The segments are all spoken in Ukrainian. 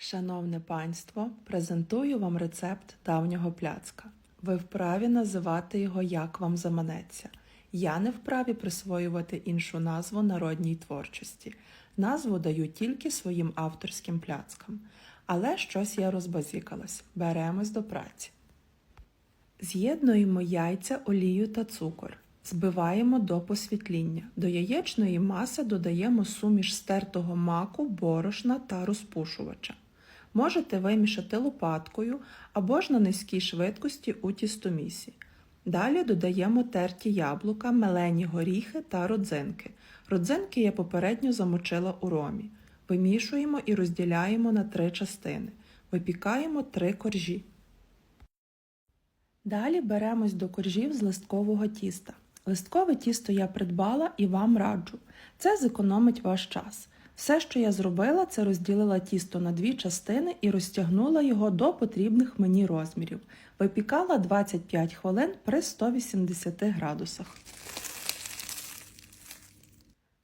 Шановне панство, презентую вам рецепт давнього пляцка. Ви вправі називати його як вам заманеться. Я не вправі присвоювати іншу назву народній творчості. Назву даю тільки своїм авторським пляцкам. Але щось я розбазікалась. Беремось до праці. З'єднуємо яйця, олію та цукор. Збиваємо до посвітління. До яєчної маси додаємо суміш стертого маку, борошна та розпушувача. Можете вимішати лопаткою або ж на низькій швидкості у тістомісі. Далі додаємо терті яблука, мелені горіхи та родзинки. Родзинки я попередньо замочила у ромі. Вимішуємо і розділяємо на три частини. Випікаємо три коржі. Далі беремось до коржів з листкового тіста. Листкове тісто я придбала і вам раджу. Це зекономить ваш час. Все, що я зробила, це розділила тісто на дві частини і розтягнула його до потрібних мені розмірів. Випікала 25 хвилин при 180 градусах.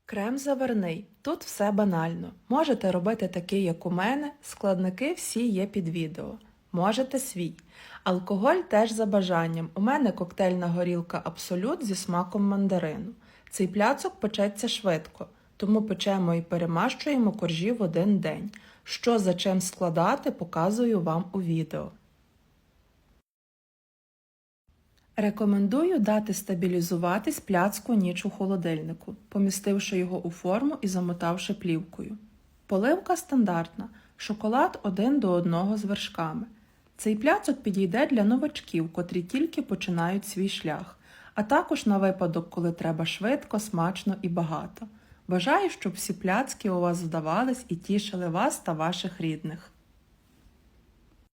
Крем заварний. Тут все банально. Можете робити такий, як у мене, складники всі є під відео. Можете свій. Алкоголь теж за бажанням. У мене коктейльна горілка Абсолют зі смаком мандарину. Цей пляцок печеться швидко, тому печемо і перемащуємо коржі в один день. Що за чим складати, показую вам у відео. Рекомендую дати стабілізуватись пляцку ніч у холодильнику, помістивши його у форму і замотавши плівкою. Поливка стандартна. Шоколад один до одного з вершками. Цей пляцок підійде для новачків, котрі тільки починають свій шлях, а також на випадок, коли треба швидко, смачно і багато. Бажаю, щоб всі пляцки у вас вдавались і тішили вас та ваших рідних.